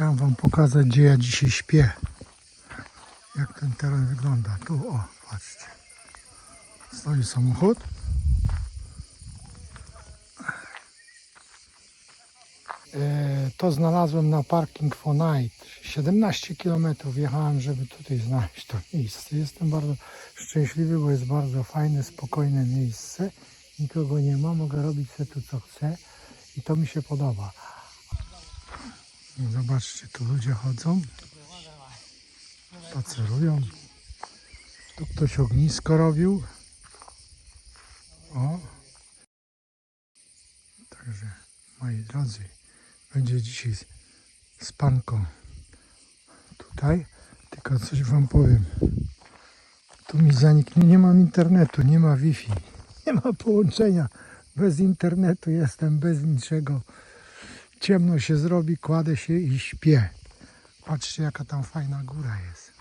Chciałem wam pokazać, gdzie ja dzisiaj śpię. Jak ten teren wygląda. Tu, o, patrzcie. Stoi samochód. E, To znalazłem na Parking for Night. 17 km jechałem, żeby tutaj znaleźć to miejsce. Jestem bardzo szczęśliwy, bo jest bardzo fajne, spokojne miejsce. Nikogo nie ma, mogę robić sobie tu co chcę i to mi się podoba. Zobaczcie, tu ludzie chodzą, spacerują. Tu ktoś ognisko robił. O. Także, moi drodzy, będzie dzisiaj spanko tutaj. Tylko coś wam powiem. Tu mi zaniknie, nie mam internetu, nie ma Wi-Fi, nie ma połączenia. Bez internetu jestem, bez niczego. Ciemno się zrobi, kładę się i śpię. Patrzcie, jaka tam fajna góra jest.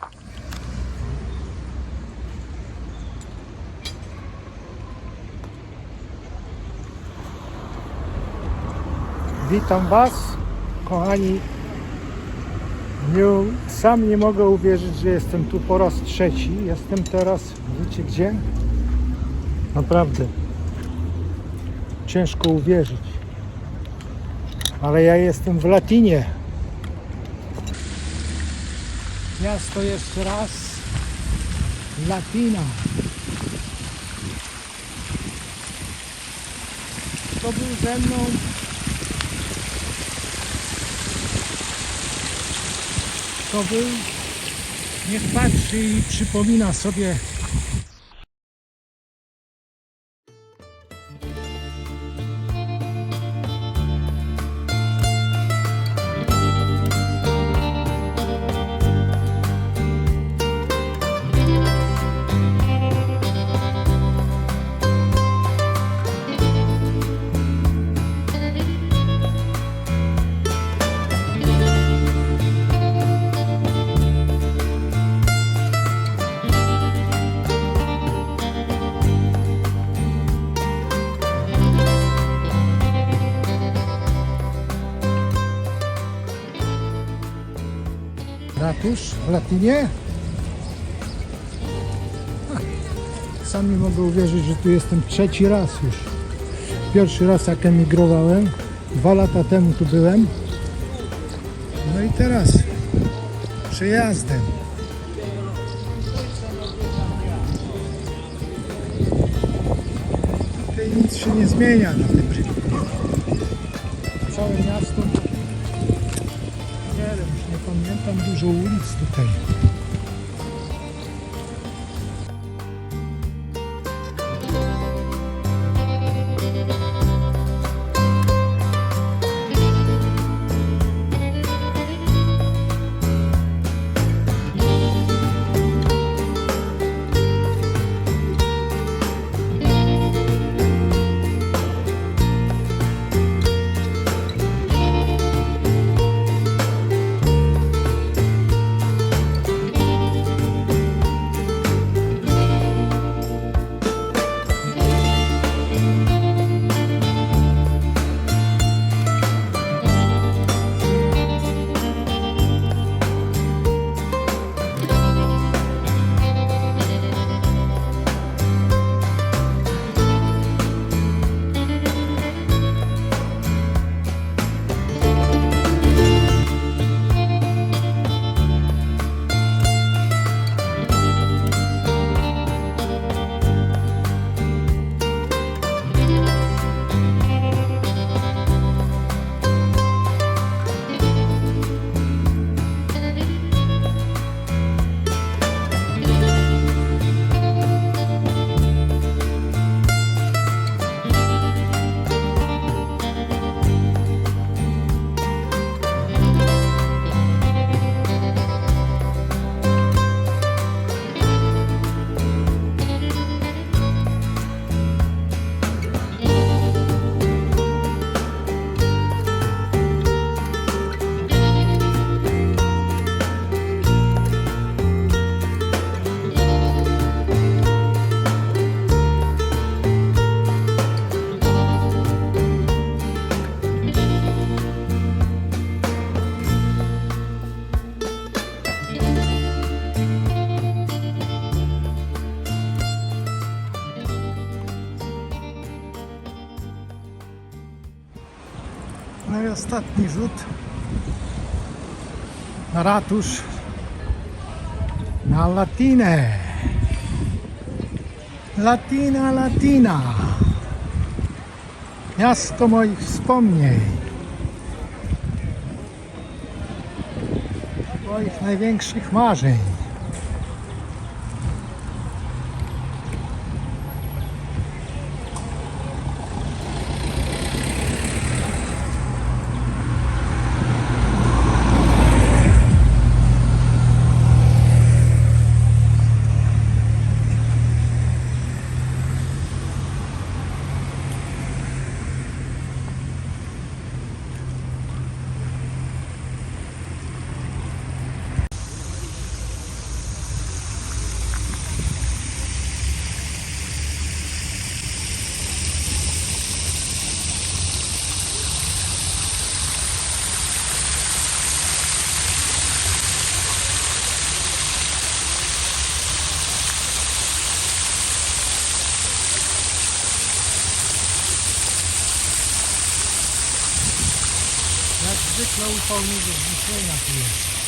Witam Was, kochani. Nie, sam nie mogę uwierzyć, że jestem tu po raz trzeci. Jestem teraz, wiecie gdzie? Naprawdę. Ciężko uwierzyć. Ale ja jestem w Latinie. Miasto jeszcze raz. Latina. Kto był ze mną? Kto był? Niech patrzy i przypomina sobie ratusz w Latinie. Ha, Sam nie mogę uwierzyć, że tu jestem trzeci raz już. Pierwszy raz jak emigrowałem, dwa lata temu tu byłem. No i teraz przejazdem. Tutaj nic się nie zmienia na tym rynku. Całe miasto nie pamiętam dużo ulic tutaj. I ostatni rzut na ratusz na Latinę. Latina, Latina. Miasto moich wspomnień. Moich największych marzeń. Jak zwykle upał nie do zniszczenia tu jest.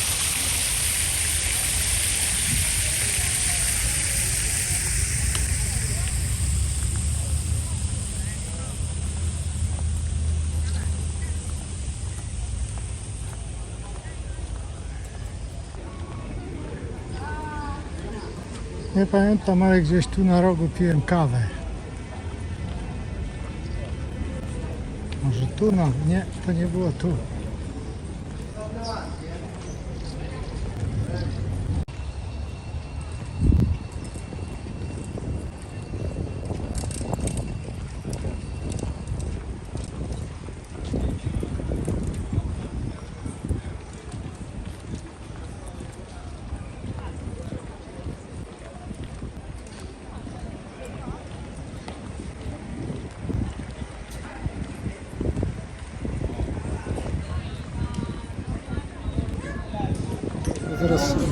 Nie pamiętam, ale gdzieś tu na rogu piłem kawę. Może tu no, nie, to nie było tu. one.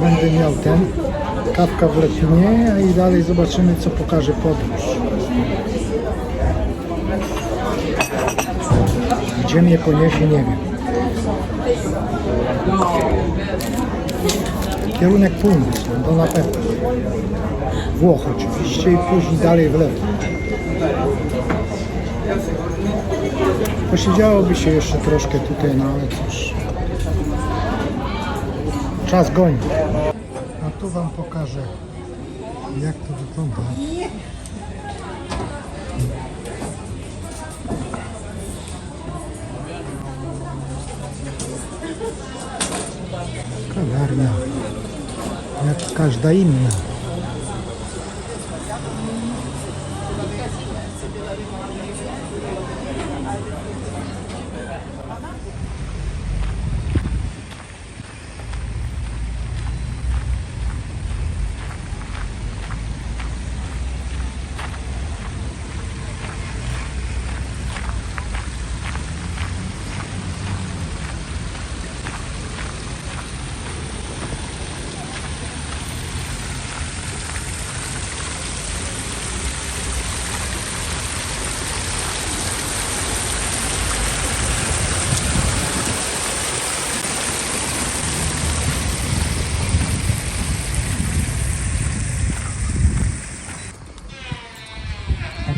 Będę miał ten, kawka w Lepinie, a i dalej zobaczymy co pokaże podróż. Gdzie mnie poniesie, nie wiem. Kierunek północny, to na pewno. Włoch oczywiście i później dalej w lewo. Posiedziałoby się jeszcze troszkę tutaj, no ale cóż. Czas goni. A tu Wam pokażę, jak to wygląda. Kawiarnia, jak każda inna.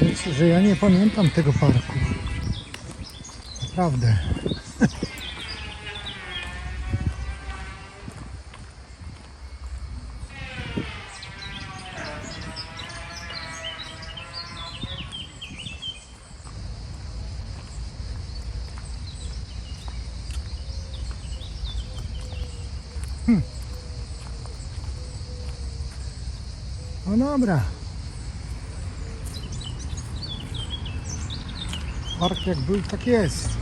Więc, że ja nie pamiętam tego parku. Naprawdę. Hmm. No dobra. Park jak był, tak jest.